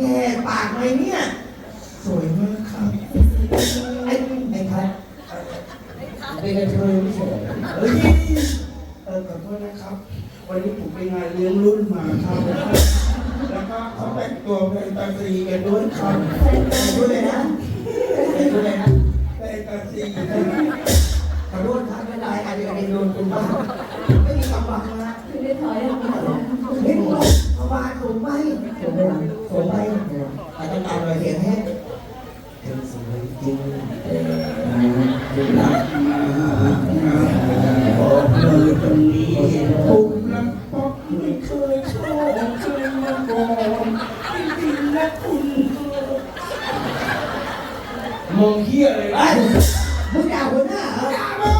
แย่ปากเลยเนี่ย สวยมากครับไอ้ไอ้ครับเป็นกรเทยไม่ใช่เอ้ยเออขอโทษนะครับ วันนี้ผมไปงานเลี้ยงรุ่นมาครับ แล้วก็เขาแต่งตัวเป็นตาสีกันด้วยครับรู้เยนะรู้วยนะเป็นตาสีขอโทษครับไม่ได้อะไรอะไรโดนคุณบ้างไม่มีกำลังนะไม่ได้ถอยออกมา มไปสูงไปหลังสูงไปอาจจะตามรอยเสียงแห้งเธอสวยจริงเหลังบอกเลยตรงนี้ผมลำปอกไม่เคยชอบเคยมาก่อนจริงๆนะคุณมองเฮียอะไรไอ้นะมึงด่าหัวหน้าเหรอด่ามึง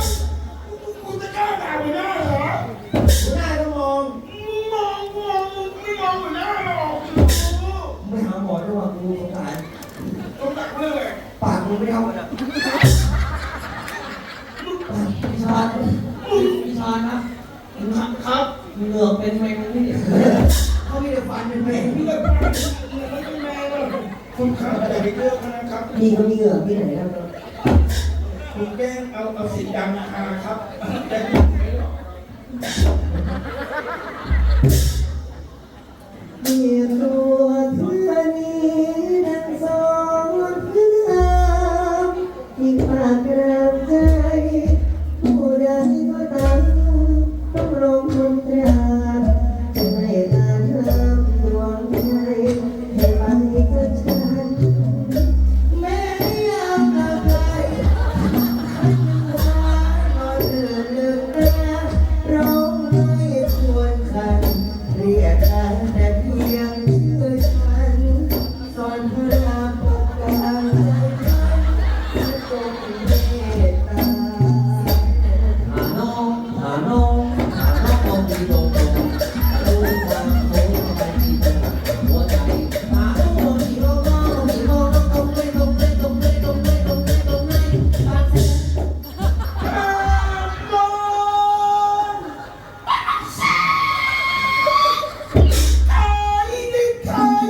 กูจะกล้าด่าหัวหน้าเหรอ อด้วยว่ากูสงสารปากมึงไม่เท่ากันพิชานพิชานนะครับเหงือกเป็นแมงนี่เขามีแต่ฟันเป็นแมงนี่ก็ไม่เป็นแม่หรอกคุณขาแต่ไปเลือกนะครับมีเขามีเหงือกที่ไหนแล้วคุณแกล้งเอาเอาสีดำทาครับ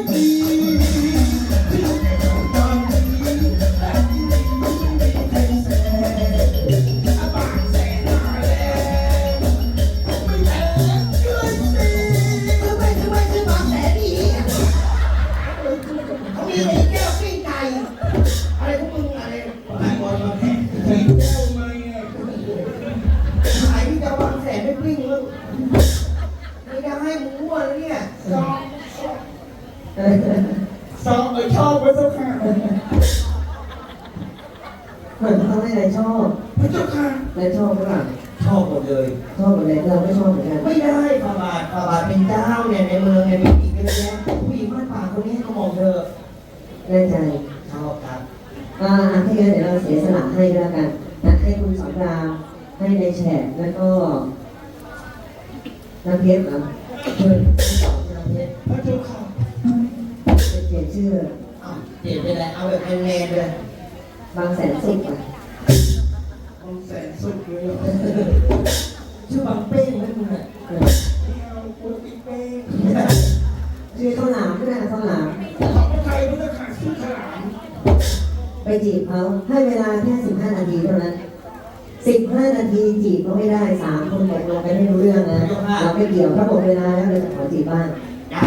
ท สอบเออชอบพระเจ้าค่ะเหมือนเขาไม่ได้ชอบพระเจ้าค่ะและชอบหรือเปล่าชอบหมดเลย ชอบหมดเลยเราไม่ชอบเหมือนกันไม่ได้พระบาทปาบาทเป็นเจ้าเนี่ยในเมืองเนี่ยมีอีกเยอะแยะผู้หญิงบ้านป่าคนนี้เขามองเธอแน่ใจชอบครับอ่าถ้างั้นเดี๋ยวเราเสียสละให้ก็แล้วกันนะให้คุณสอนรามให้ในแฉกแล้วก็น้ำเพชรเหรอเพื่อนน้ำเพชรพระเจ้าค่ะ จะเปลี่ยนชื่ออ้าวเปลี่ยนไปเลยเอาแบบแมนๆเลยบางแสนสุขอะมันแสนสุดเลยเหรอชื่อบางเป้งไหมคุณอะเออไม่เอาปวดอีกเป้งชื่อข้าวหลามก็ได้ข้าวหลามขอบพระไทยพระเจ้าค่ะสุดขลามไปจีบเขาให้เวลาแค่สิบห้านาทีเท่านั้นสิบห้านาทีจีบก็ไม่ได้สามคนตกลงกันไม่รู้เรื่องนะเราไม่เกี่ยวถ้าหมดเวลาแล้วเราจะขอจีบบ้าง ได้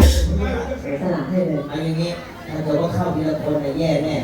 พระเสียสละให้เลย เอาอย่างนี้ถ้าเกิดว่าเข้าทีละคนเนี่ยแย่แน่